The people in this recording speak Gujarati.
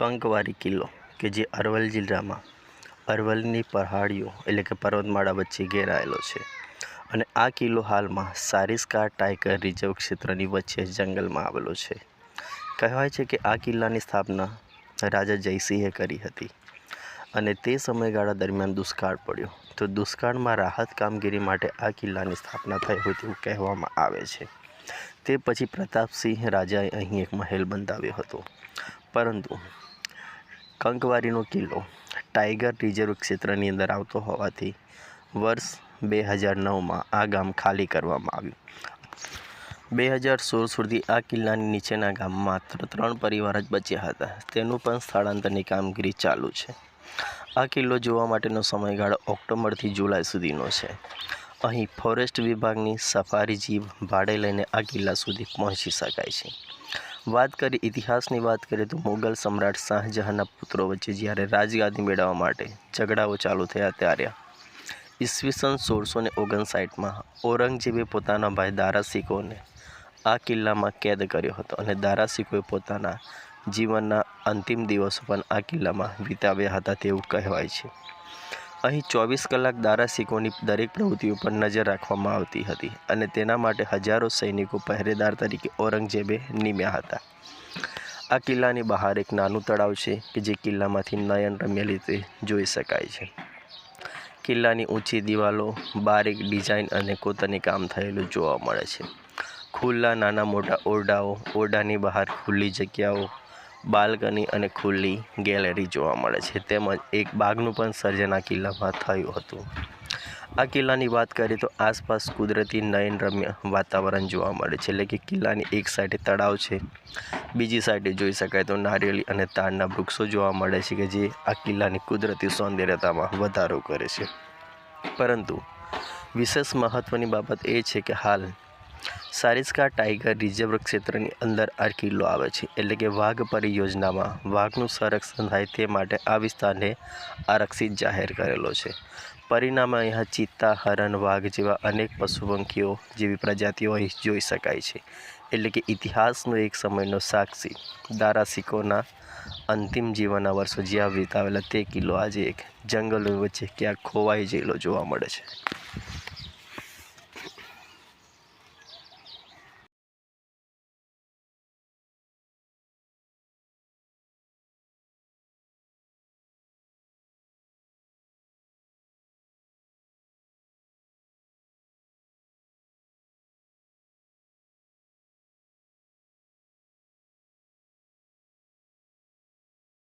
કંકવારી કિલ્લો કે જે અરવલ જિલ્લામાં અરવલની પહાડીઓ એટલે કે પર્વતમાળા વચ્ચે ઘેરાયેલો છે. અને આ કિલ્લો હાલમાં સારિસ્કા ટાઈગર રિઝર્વ ક્ષેત્રની વચ્ચે જંગલમાં આવેલો છે. કહેવાય છે કે આ કિલ્લાની સ્થાપના રાજા જયસિંહે કરી હતી અને તે સમયગાળા દરમિયાન દુષ્કાળ પડ્યો. તો દુષ્કાળમાં રાહત કામગીરી માટે આ કિલ્લાની સ્થાપના થઈ હોય તેવું કહેવામાં આવે છે. તે પછી પ્રતાપસિંહ રાજાએ અહીં એક મહેલ બંધાવ્યો હતો. પરંતુ કંકવારીનો કિલ્લો ટાઈગર રિઝર્વ ક્ષેત્રની અંદર આવતો હોવાથી વર્ષ બે હજાર નવમાં આ ગામ ખાલી કરવામાં આવ્યું. બે હજાર સોળ સુધી આ કિલ્લાની નીચેના ગામ માત્ર ત્રણ પરિવાર જ બચ્યા હતા. તેનું પણ સ્થળાંતરની કામગીરી ચાલુ છે. આ કિલ્લો જોવા માટેનો સમયગાળો ઓક્ટોબરથી જુલાઈ સુધીનો છે. અહીં ફોરેસ્ટ વિભાગની સફારી જીપ ભાડે લઈને આ કિલ્લા સુધી પહોંચી શકાય છે. વાત કરીએ, ઇતિહાસની વાત કરીએ તો મુગલ સમ્રાટ શાહજહાંના પુત્રો વચ્ચે જ્યારે રાજગાદી મેળવવા માટે ઝઘડાઓ ચાલુ થયા ત્યારે ઈસવીસન સોળસો ને ઓગણસાઠમાં ઔરંગઝેબે પોતાના ભાઈ દારાસિકોને આ કિલ્લામાં કેદ કર્યો હતો અને દારાસિકોએ પોતાના જીવનના અંતિમ દિવસો પણ આ કિલ્લામાં વિતાવ્યા હતા તેવું કહેવાય છે. અહીં ચોવીસ કલાક દારાસિકોની દરેક પ્રવૃત્તિઓ ઉપર નજર રાખવામાં આવતી હતી અને તેના માટે હજારો સૈનિકો પહેરેદાર તરીકે ઔરંગઝેબે નિમ્યા હતા. આ કિલ્લાની બહાર એક નાનું તળાવ છે કે જે કિલ્લામાંથી નયન રમ્ય રીતે જોઈ શકાય છે. કિલ્લાની ઊંચી દિવાલો, બારીક ડિઝાઇન અને કોતરની કામ થયેલું જોવા મળે છે. ખુલ્લા નાના મોટા ઓરડાઓ, ઓરડાની બહાર ખુલ્લી જગ્યાઓ બાલ્કની અને ખુલ્લી ગેલેરી જોવા મળે છે. તેમજ એક બાગનું પણ સર્જન આ કિલ્લામાં થયું હતું. આ કિલ્લાની વાત કરીએ તો આસપાસ કુદરતી નયનરમ્ય વાતાવરણ જોવા મળે છે. એટલે કે કિલ્લાની એક સાઈડે તળાવ છે, બીજી સાઈડે જોઈ શકાય તો નારિયેળી અને તાડના વૃક્ષો જોવા મળે છે કે જે આ કિલ્લાની કુદરતી સૌંદર્યતામાં વધારો કરે છે. પરંતુ વિશેષ મહત્ત્વની બાબત એ છે કે હાલ સારિસ્કા ટાઈગર રિઝર્વ ક્ષેત્રની અંદર આ કિલ્લો આવે છે, એટલે કે વાઘ પરિયોજનામાં વાઘનું સંરક્ષણ થાય તે માટે આ વિસ્તારને આરક્ષિત જાહેર કરેલો છે. પરિણામે અહીંયા ચિત્તા, હરણ, વાઘ જેવા અનેક પશુ પંખીઓ જેવી પ્રજાતિઓ અહીં જોઈ શકાય છે, એટલે કે ઇતિહાસનો એક સમયનો સાક્ષી દારાસિકોના અંતિમ જીવનના વર્ષો જ્યાં વિતાવેલા તે કિલ્લો આજે એક જંગલો વચ્ચે ક્યાંક ખોવાઈ ગયેલો જોવા મળે છે.